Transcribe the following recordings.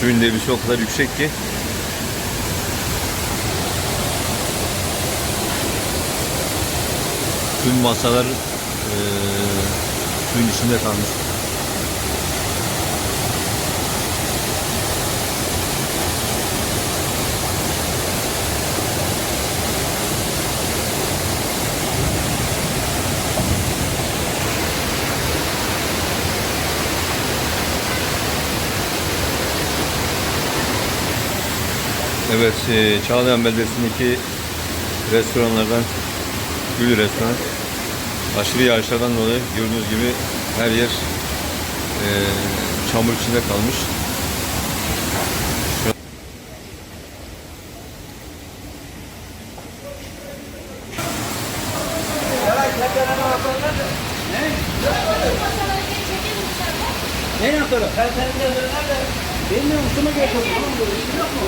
Suyun debisi o kadar yüksek ki tüm masalar eee, suyun içinde kalmış. Evet, eee, Çağlayan Beldesi'ndeki restoranlardan Gül Restoran aşırı yağışlardan dolayı gördüğünüz gibi her yer eee, çamur içinde kalmış. Ne yapıyor? Sen sen de nerede? Bilmiyorum şunu götür. Yok mu?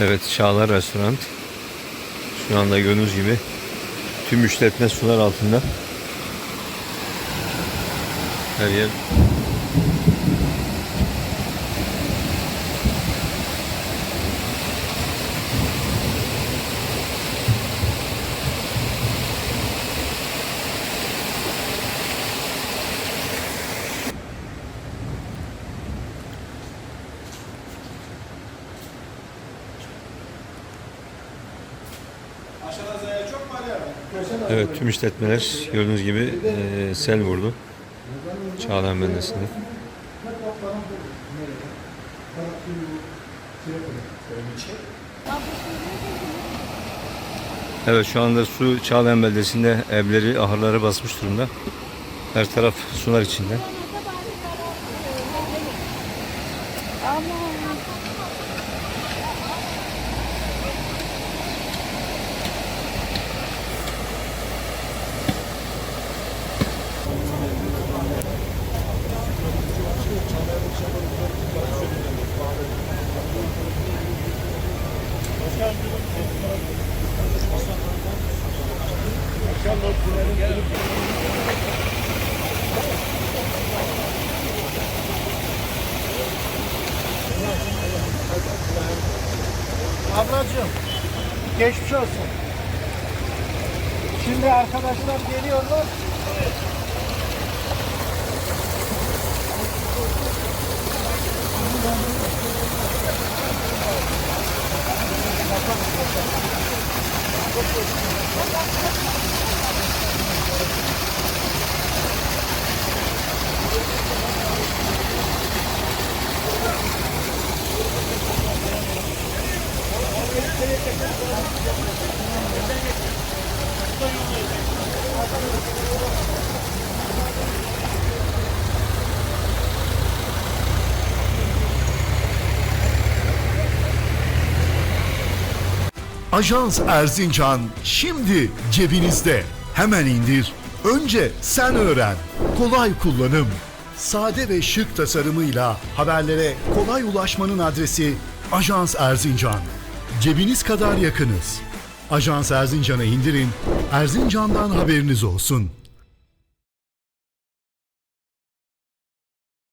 Evet, Çağlar Restoran. Şu anda gördüğünüz gibi tüm işletme sular altında. Her yer Evet tüm işletmeler gördüğünüz gibi eee, sel vurdu. Çağlayan Beldesi'nde. Evet şu anda su Çağlayan Beldesi'nde evleri, ahırları basmış durumda. Her taraf sular içinde. Ablacığım geçmiş olsun. Şimdi arkadaşlar geliyorlar. Ajans Erzincan şimdi cebinizde. Hemen indir. Önce sen öğren. Kolay kullanım. Sade ve şık tasarımıyla haberlere kolay ulaşmanın adresi Ajans Erzincan. Cebiniz kadar yakınız. Ajans Erzincan'ı indirin. Erzincan'dan haberiniz olsun.